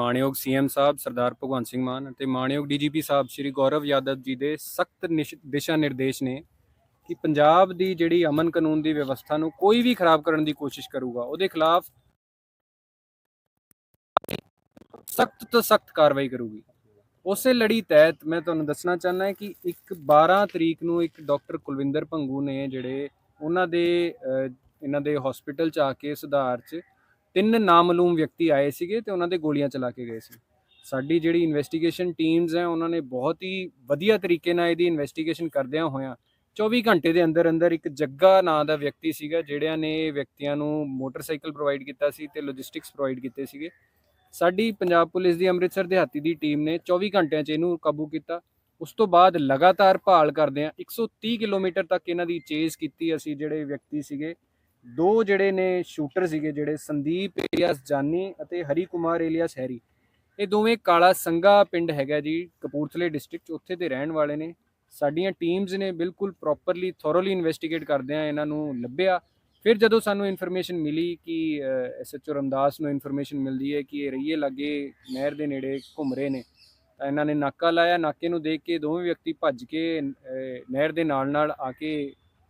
ਮਾਣਯੋਗ ਸੀਐਮ ਸਾਹਿਬ ਸਰਦਾਰ ਭਗਵੰਤ ਸਿੰਘ ਮਾਨ ਅਤੇ ਮਾਣਯੋਗ ਡੀਜੀਪੀ ਸਾਹਿਬ ਸ਼੍ਰੀ ਗੌਰਵ ਯਾਦਵ ਜੀ ਦੇ ਸਖਤ ਦਿਸ਼ਾ ਨਿਰਦੇਸ਼ ਨੇ ਕਿ ਪੰਜਾਬ ਦੀ ਜਿਹੜੀ ਅਮਨ ਕਾਨੂੰਨ ਦੀ ਵਿਵਸਥਾ ਨੂੰ ਕੋਈ ਵੀ ਖਰਾਬ ਕਰਨ ਦੀ ਕੋਸ਼ਿਸ਼ ਕਰੂਗਾ ਉਹਦੇ ਖਿਲਾਫ ਸਖਤ ਤੋਂ ਸਖਤ ਕਾਰਵਾਈ ਕਰੂਗੀ। ਉਸੇ ਲੜੀ ਤਹਿਤ ਮੈਂ ਤੁਹਾਨੂੰ ਦੱਸਣਾ ਚਾਹੁੰਦਾ ਹਾਂ ਕਿ ਇੱਕ 12 ਤਰੀਕ ਨੂੰ ਇੱਕ ਡਾਕਟਰ ਕੁਲਵਿੰਦਰ ਭੰਗੂ ਨੇ ਜਿਹੜੇ ਉਹਨਾਂ ਦੇ ਅਹ, ਇਹਨਾਂ ਦੇ ਹਸਪੀਟਲ ਚ ਆ ਕੇ ਸੁਧਾਰ ਚ ਤਿੰਨ ਨਾਮਲੂਮ ਵਿਅਕਤੀ ਆਏ ਸੀਗੇ ਤੇ ਉਹਨਾਂ ਦੇ ਗੋਲੀਆਂ ਚਲਾ ਕੇ ਗਏ ਸੀ। ਸਾਡੀ ਜਿਹੜੀ ਇਨਵੈਸਟੀਗੇਸ਼ਨ ਟੀਮਸ ਹੈ, ਉਹਨਾਂ ਨੇ ਬਹੁਤ ਹੀ ਵਧੀਆ ਤਰੀਕੇ ਨਾਲ ਇਹਦੀ ਇਨਵੈਸਟੀਗੇਸ਼ਨ ਕਰਦਿਆਂ ਹੋਇਆਂ 24 ਘੰਟੇ ਦੇ ਅੰਦਰ ਅੰਦਰ ਇੱਕ ਜੱਗਾ ਨਾਂ ਦਾ ਵਿਅਕਤੀ ਸੀਗਾ, ਜਿਹੜਿਆਂ ਨੇ ਵਿਅਕਤੀਆਂ ਨੂੰ ਮੋਟਰਸਾਈਕਲ ਪ੍ਰੋਵਾਈਡ ਕੀਤਾ ਸੀ ਤੇ ਲੌਜਿਸਟਿਕਸ ਪ੍ਰੋਵਾਈਡ ਕੀਤੇ ਸੀਗੇ। ਸਾਡੀ ਪੰਜਾਬ ਪੁਲਿਸ ਦੀ ਅੰਮ੍ਰਿਤਸਰ ਦਿਹਾਤੀ ਦੀ ਟੀਮ ਨੇ 24 ਘੰਟਿਆਂ 'ਚ ਇਹਨੂੰ ਕਾਬੂ ਕੀਤਾ। ਉਸ ਤੋਂ ਬਾਅਦ ਲਗਾਤਾਰ ਭਾਲ ਕਰਦੇ ਆ 130 ਕਿਲੋਮੀਟਰ ਤੱਕ ਇਹਨਾਂ ਦੀ ਚੇਜ਼ ਕੀਤੀ ਅਸੀਂ ਜਿਹੜੇ ਵਿਅਕਤੀ ਸੀਗੇ। ਦੋ ਜਿਹੜੇ ਨੇ ਸ਼ੂਟਰ ਸੀਗੇ ਜਿਹੜੇ ਸੰਦੀਪ ਏਲੀਅਸ ਜਾਨੀ ਅਤੇ ਹਰੀ ਕੁਮਾਰ ਏਲੀਅਸ ਹੈਰੀ। ਇਹ ਦੋਵੇਂ ਕਾਲਾ ਸੰਗਾ ਪਿੰਡ ਹੈਗਾ ਜੀ, ਕਪੂਰਥਲੇ ਡਿਸਟ੍ਰਿਕਟ 'ਚ, ਉੱਥੇ ਦੇ ਰਹਿਣ ਵਾਲੇ ਨੇ। ਸਾਡੀਆਂ ਟੀਮਸ ਨੇ ਬਿਲਕੁਲ ਪ੍ਰੋਪਰਲੀ ਥੋਰੋਲੀ ਇਨਵੈਸਟੀਗੇਟ ਕਰਦੇ ਆ ਇਹਨਾਂ ਨੂੰ ਲੱਭਿਆ। ਫਿਰ ਜਦੋਂ ਸਾਨੂੰ ਇਨਫੋਰਮੇਸ਼ਨ ਮਿਲੀ ਕਿ ਐਸਐਚਓ ਰਮਦਾਸ ਨੂੰ ਇਨਫੋਰਮੇਸ਼ਨ ਮਿਲਦੀ ਹੈ ਕਿ ਇਹ ਰਈਏ ਲਾਗੇ ਨਹਿਰ ਦੇ ਨੇੜੇ ਘੁੰਮ ਰਹੇ ਨੇ, ਤਾਂ ਇਹਨਾਂ ਨੇ ਨਾਕਾ ਲਾਇਆ। ਨਾਕੇ ਨੂੰ ਦੇਖ ਕੇ ਦੋਵੇਂ ਵਿਅਕਤੀ ਭੱਜ ਕੇ ਨਹਿਰ ਦੇ ਨਾਲ ਨਾਲ ਆ ਕੇ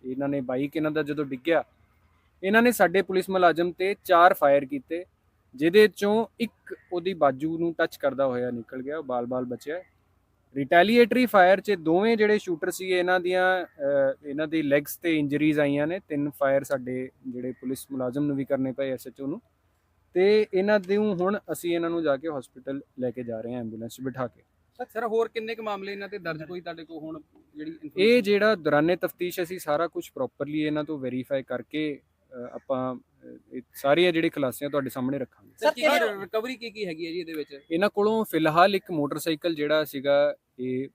ਇਹਨਾਂ ਨੇ ਬਾਈਕ ਇਹਨਾਂ ਦਾ ਜਦੋਂ ਡਿੱਗਿਆ ਇਹਨਾਂ ਨੇ ਸਾਡੇ ਪੁਲਿਸ ਮੁਲਾਜ਼ਮ ਤੇ ਚਾਰ ਫਾਇਰ ਕੀਤੇ ਜਿਹਦੇ ਚੋਂ ਇੱਕ ਉਹਦੀ ਬਾਜੂ ਨੂੰ ਟੱਚ ਕਰਦਾ ਹੋਇਆ ਨਿਕਲ ਗਿਆ ਉਹ ਬਾਲ-ਬਾਲ ਬਚਿਆ। ਰਿਟੈਲੀਏਟਰੀ ਫਾਇਰ 'ਚ ਦੋਵੇਂ ਜਿਹੜੇ ਸ਼ੂਟਰ ਸੀ ਇਹਨਾਂ ਦੀਆਂ ਇਹਨਾਂ ਦੀ ਲੈਗਸ ਤੇ ਇੰਜਰੀਜ਼ ਆਈਆਂ ਨੇ। ਤਿੰਨ ਫਾਇਰ ਸਾਡੇ ਜਿਹੜੇ ਪੁਲਿਸ ਮੁਲਾਜ਼ਮ ਨੂੰ ਵੀ ਕਰਨੇ ਪਏ ਐਸਐਚਓ ਨੂੰ। ਤੇ ਇਹਨਾਂ ਦੇ ਹੁਣ ਅਸੀਂ ਇਹਨਾਂ ਨੂੰ ਜਾ ਕੇ ਹਸਪੀਟਲ ਲੈ ਕੇ ਜਾ ਰਹੇ ਹਾਂ ਐਂਬੂਲੈਂਸ ਬਿਠਾ ਕੇ। ਸਰ ਹੋਰ ਕਿੰਨੇ ਕੁ ਮਾਮਲੇ ਇਹਨਾਂ ਤੇ ਦਰਜ ਕੋਈ ਤੁਹਾਡੇ ਕੋਲ ਹੁਣ ਜਿਹੜੀ ਇਹ ਜਿਹੜਾ ਦੌਰਾਨੇ ਤਫਤੀਸ਼ ਅਸੀਂ ਸਾਰਾ ਕੁਝ ਪ੍ਰੋਪਰਲੀ ਇਹਨਾਂ ਤੋਂ ਵੈਰੀਫਾਈ ਕਰਕੇ ਆਪਾਂ ਇਹ ਸਾਰੀਆਂ ਜਿਹੜੀ ਖੁਲਾਸਿਆਂ ਤੁਹਾਡੇ ਸਾਹਮਣੇ ਰੱਖਾਂਗੇ। ਸਰ ਕੀ ਰਿਕਵਰੀ ਕੀ ਕੀ ਹੈਗੀ ਹੈ ਜੀ ਇਹਦੇ ਵਿੱਚ? ਇਹਨਾਂ ਕੋਲੋਂ ਫਿਲਹਾਲ ਇੱਕ ਮੋਟਰਸਾਈਕਲ ਜਿਹੜਾ ਸੀਗਾ ਇਹ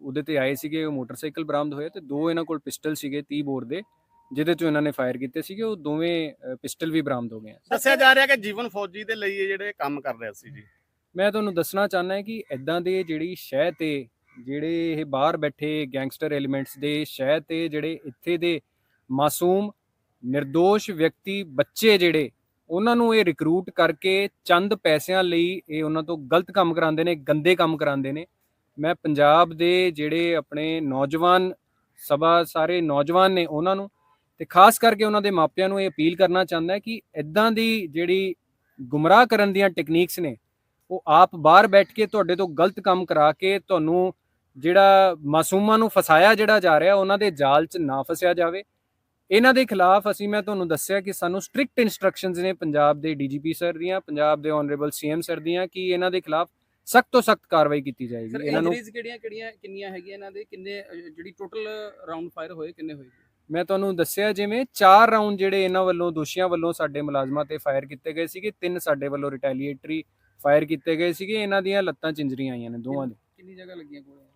ਉਹਦੇ ਤੇ ਆਏ ਸੀਗੇ ਉਹ ਮੋਟਰਸਾਈਕਲ ਬਰਾਮਦ ਹੋਇਆ ਤੇ ਦੋ ਇਹਨਾਂ ਕੋਲ ਪਿਸਟਲ ਸੀਗੇ 30 ਬੋਰ ਦੇ ਜਿਹਦੇ ਚੋਂ ਇਹਨਾਂ ਨੇ ਫਾਇਰ ਕੀਤੇ ਸੀਗੇ ਉਹ ਦੋਵੇਂ ਪਿਸਟਲ ਵੀ ਬਰਾਮਦ ਹੋ ਗਏ ਦੱਸਿਆ ਜਾ ਰਿਹਾ ਕਿ ਜੀਵਨ ਫੌਜੀ ਦੇ ਲਈ ਇਹ ਜਿਹੜੇ ਕੰਮ ਕਰ ਰਿਹਾ ਸੀ ਜੀ। ਮੈਂ ਤੁਹਾਨੂੰ ਦੱਸਣਾ ਚਾਹੁੰਦਾ ਹਾਂ ਕਿ ਐਦਾਂ ਦੇ ਜਿਹੜੀ ਸ਼ਹਿ ਤੇ ਜਿਹੜੇ ਇਹ ਬਾਹਰ ਬੈਠੇ ਗੈਂਗਸਟਰ ਐਲੀਮੈਂਟਸ ਦੇ ਸ਼ਹਿ ਤੇ ਜਿਹੜੇ ਇੱਥੇ ਦੇ ਮਾਸੂਮ નિર્ਦੋਸ਼ ਵਿਅਕਤੀ ਬੱਚੇ ਜਿਹੜੇ, ਉਹਨਾਂ ਨੂੰ ਇਹ ਰਿਕਰੂਟ ਕਰਕੇ ਚੰਦ ਪੈਸਿਆਂ ਲਈ ਇਹ ਉਹਨਾਂ ਤੋਂ ਗਲਤ ਕੰਮ ਕਰਾਉਂਦੇ ਨੇ, ਗੰਦੇ ਕੰਮ ਕਰਾਉਂਦੇ ਨੇ। ਮੈਂ ਪੰਜਾਬ ਦੇ ਜਿਹੜੇ ਆਪਣੇ ਨੌਜਵਾਨ ਸਭਾ, ਸਾਰੇ ਨੌਜਵਾਨ ਨੇ ਉਹਨਾਂ ਨੂੰ ਤੇ ਖਾਸ ਕਰਕੇ ਉਹਨਾਂ ਦੇ ਮਾਪਿਆਂ ਨੂੰ ਇਹ ਅਪੀਲ ਕਰਨਾ ਚਾਹੁੰਦਾ ਕਿ ਇਦਾਂ ਦੀ ਜਿਹੜੀ ਗੁੰਮਰਾਹ ਕਰਨ ਦੀਆਂ ਟੈਕਨੀਕਸ ਨੇ, ਉਹ ਆਪ ਬਾਹਰ ਬੈਠ ਕੇ ਤੁਹਾਡੇ ਤੋਂ ਗਲਤ ਕੰਮ ਕਰਾ ਕੇ ਤੁਹਾਨੂੰ ਜਿਹੜਾ ਮਾਸੂਮਾਂ ਨੂੰ ਫਸਾਇਆ ਜਿਹੜਾ ਜਾ ਰਿਹਾ, ਉਹਨਾਂ ਦੇ ਜਾਲ 'ਚ ਨਾ ਫਸਿਆ ਜਾਵੇ। ਇਹਨਾਂ ਦੇ ਖਿਲਾਫ ਅਸੀਂ ਮੈਂ ਤੁਹਾਨੂੰ ਦੱਸਿਆ ਕਿ ਸਾਨੂੰ ਸਟ੍ਰਿਕਟ ਇਨਸਟਰਕਸ਼ਨਸ ਨੇ ਪੰਜਾਬ ਦੇ ਡੀਜੀਪੀ ਸਰ ਦੀਆਂ ਪੰਜਾਬ ਦੇ ਆਨਰੇਬਲ ਸੀਐਮ ਸਰ ਦੀਆਂ ਕਿ ਇਹਨਾਂ ਦੇ ਖਿਲਾਫ ਸਖਤ ਤੋਂ ਸਖਤ ਕਾਰਵਾਈ ਕੀਤੀ ਜਾਏਗੀ। ਇਹਨਾਂ ਨੂੰ ਕਿਹੜੀਆਂ ਕਿਹੜੀਆਂ ਕਿੰਨੀਆਂ ਹੈਗੀਆਂ ਇਹਨਾਂ ਦੇ? ਕਿੰਨੇ ਜਿਹੜੀ ਟੋਟਲ ਰਾਉਂਡ ਫਾਇਰ ਹੋਏ ਕਿੰਨੇ ਹੋਏ? ਮੈਂ ਤੁਹਾਨੂੰ ਦੱਸਿਆ ਜਿਵੇਂ ਚਾਰ ਰਾਉਂਡ ਜਿਹੜੇ ਇਹਨਾਂ ਵੱਲੋਂ ਦੋਸ਼ੀਆਂ ਵੱਲੋਂ ਸਾਡੇ ਮੁਲਾਜ਼ਮਾਂ ਤੇ ਫਾਇਰ ਕੀਤੇ ਗਏ ਸੀਗੇ ਤਿੰਨ ਸਾਡੇ ਵੱਲੋਂ ਰਿਟੈਲੀਏਟਰੀ ਫਾਇਰ ਕੀਤੇ ਗਏ ਸੀਗੇ ਇਹਨਾਂ ਦੀਆਂ ਲੱਤਾਂ 'ਚ ਇੰਜਰੀਆਂ ਆਈਆਂ ਨੇ ਦੋਵਾਂ ਦੇ। ਕਿੰਨੀ ਜਗ੍ਹਾ ਲੱਗੀਆਂ ਗੋਲੀਆਂ?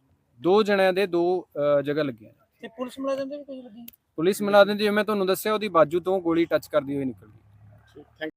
ਦੋ ਜਣਿਆਂ ਦੇ ਦੋ ਜਗ੍ਹਾ ਲੱਗੀਆਂ। ਤੇ ਪੁਲਿਸ ਮੁਲਾਜ਼ਮ ਦੇ ਵੀ ਕੁਝ ਲੱਗੀ? ਪੁਲਿਸ ਮੁਲਾਜ਼ਮ ਜਿਵੇਂ ਮੈਂ ਤੁਹਾਨੂੰ ਦੱਸਿਆ ਉਹਦੀ ਬਾਜੂ ਤੋਂ ਗੋਲੀ ਟੱਚ ਕਰਦੀ ਹੋਈ ਨਿਕਲ ਗਈ ਥੈਂਕ